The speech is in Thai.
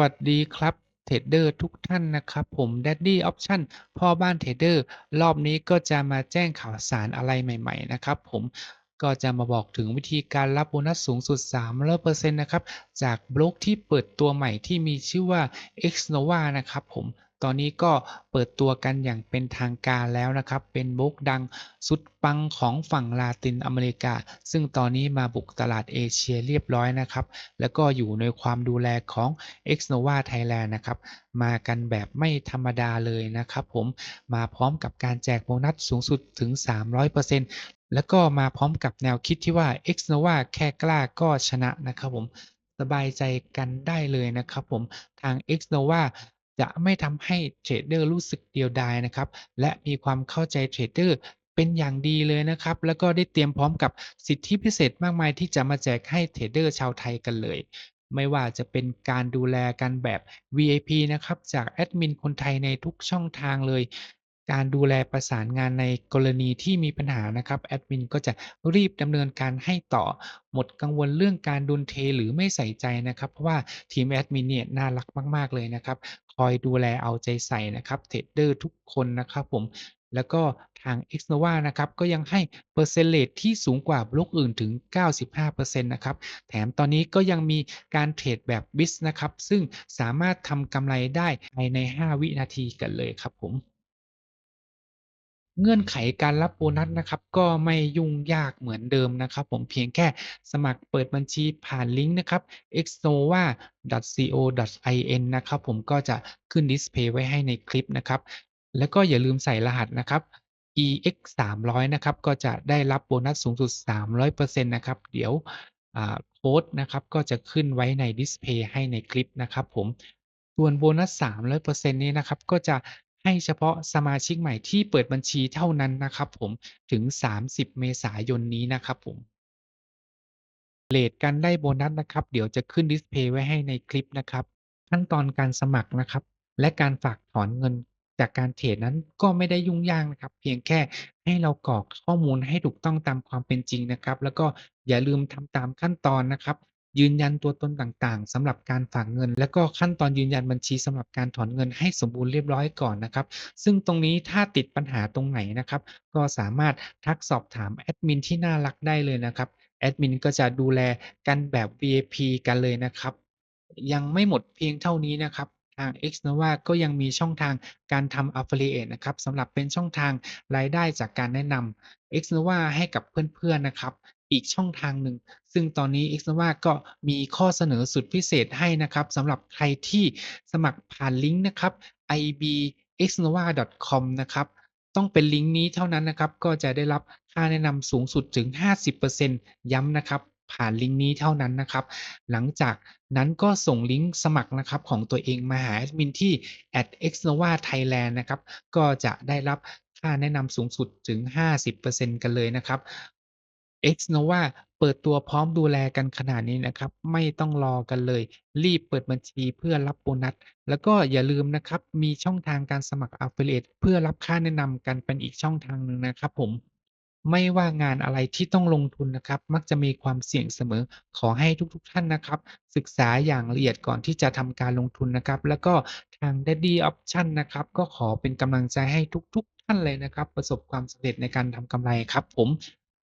วัสดีครับเทรดเดอร์ทุกท่านนะครับผม Daddy Option พ่อบ้านเทรดเดอร์รอบนี้ก็จะมาแจ้งข่าวสารอะไรใหม่ ๆ นะครับผมก็จะมาบอกถึงวิธีการรับโบนัสสูงสุด 300%นะครับ จากบล็อกที่เปิดตัวใหม่ที่มีชื่อว่า Xnova นะครับผม ตอนนี้ก็เปิดตัวกันอย่างเป็นทางการแล้วนะครับ เป็นบล็อกดังสุดปังของฝั่งลาตินอเมริกา ซึ่งตอนนี้มาบุกตลาดเอเชียเรียบร้อยนะครับ แล้วก็อยู่ในความดูแลของ Xnova Thailand นะครับ มากันแบบไม่ธรรมดาเลยนะครับผม มาพร้อมกับการแจกโบนัสสูงสุดถึง 300%แล้วก็มาพร้อมกับแนวคิดที่ว่า Xnova แค่กล้าก็ชนะนะครับผมสบายใจกันได้เลยนะครับผมทาง Xnova จะไม่ทำให้เทรดเดอร์รู้สึกเดียวดายนะครับ และมีความเข้าใจเทรดเดอร์เป็นอย่างดีเลยนะครับ แล้วก็ได้เตรียมพร้อมกับสิทธิพิเศษมากมายที่จะมาแจกให้เทรดเดอร์ชาวไทยกันเลย ไม่ว่าจะเป็นการดูแลกันแบบ VIP นะครับ จากแอดมินคนไทยในทุกช่องทางเลย การดูแลประสานงานในกรณีที่มีปัญหานะครับแอดมินก็จะรีบดำเนินการให้ต่อหมดกังวลเรื่องการโดนเทหรือไม่ใส่ใจนะครับ เพราะว่าทีมแอดมินเนี่ยน่ารักมาก ๆ เลยนะครับ คอยดูแลเอาใจใส่นะครับเทรดเดอร์ทุกคนนะครับผมแล้วก็ทาง Xnova นะครับก็ยังให้เปอร์เซ็นต์เรตที่สูงกว่าบล็อกอื่นถึง 95%นะครับแถมตอนนี้ก็ยังมีการเทรดแบบ BIS นะครับ ซึ่งสามารถทำกำไรได้ภายใน 5 วินาทีกันเลยครับผม เงื่อนไขการรับโบนัสนะครับ ก็ไม่ยุ่งยากเหมือนเดิมนะครับ ผมเพียงแค่สมัครเปิดบัญชีผ่านลิงก์นะครับ exnova.co.in นะครับ ผมก็จะขึ้นดิสเพย์ไว้ให้ในคลิปนะครับ แล้วก็อย่าลืมใส่รหัสนะครับ EX 300นะครับ ก็จะได้รับโบนัสสูงสุด 300%นะครับ เดี๋ยวโค้ดนะครับ ก็จะขึ้นไว้ในดิสเพย์ให้ในคลิปนะครับ ผมส่วนโบนัส 300%นี้นะครับ ก็จะ ให้เฉพาะสมาชิกใหม่ที่เปิดบัญชีเท่านั้นนะครับผมถึง 30 เมษายนนี้นะครับผมเรตการได้โบนัสนะครับ เดี๋ยวจะขึ้นดิสเพย์ไว้ให้ในคลิปนะครับ ขั้นตอนการสมัครนะครับ และการฝากถอนเงินจากการเทรดนั้นก็ไม่ได้ยุ่งยากนะครับ เพียงแค่ให้เรากรอกข้อมูลให้ถูกต้องตามความเป็นจริงนะครับ แล้วก็อย่าลืมทำตามขั้นตอนนะครับ ยืนยันตัวตนต่างๆสำหรับการฝากเงิน แล้วก็ขั้นตอนยืนยันบัญชีสำหรับการถอนเงินให้สมบูรณ์เรียบร้อยก่อนนะครับ ซึ่งตรงนี้ถ้าติดปัญหาตรงไหนนะครับ ก็สามารถทักสอบถามแอดมินที่น่ารักได้เลยนะครับแอดมินก็จะดูแลกันแบบ VIP กันเลยนะครับ ยังไม่หมดเพียงเท่านี้นะครับทาง Xnova ก็ยังมีช่องทางการทำ Affiliate นะครับสำหรับเป็นช่องทางรายได้จากการแนะนำ Xnova ให้กับเพื่อนๆนะครับ อีกช่องทางหนึ่ง ซึ่งตอนนี้ Xnova ก็มีข้อเสนอสุดพิเศษให้นะครับสำหรับใครที่สมัครผ่านลิงก์นะครับ ibxnova.com นะครับต้องเป็นลิงก์นี้เท่านั้นนะครับ ก็จะได้รับค่าแนะนำสูงสุดถึง 50%ย้ำนะครับ ผ่านลิงก์นี้เท่านั้นนะครับ หลังจากนั้นก็ส่งลิงก์สมัครนะครับของตัวเองมาหาแอดมินที่ atxnova thailand นะครับ ก็จะได้รับค่าแนะนำสูงสุดถึง 50%กันเลยนะครับ Xnova เปิดตัวพร้อมดูแลกันขนาดนี้นะครับ ไม่ต้องรอกันเลย รีบเปิดบัญชีเพื่อรับโบนัส แล้วก็อย่าลืมนะครับ มีช่องทางการสมัคร Affiliate เพื่อรับค่าแนะนำกันเป็นอีกช่องทางหนึ่งนะครับผมไม่ว่างานอะไรที่ต้องลงทุนนะครับ มักจะมีความเสี่ยงเสมอ ขอให้ทุกๆท่านนะครับ ศึกษาอย่างละเอียดก่อนที่จะทำการลงทุนนะครับ แล้วก็ทาง Daddy Option นะครับ ก็ขอเป็นกำลังใจให้ทุกๆท่านเลยนะครับ ประสบความสำเร็จในการทำกำไรครับผม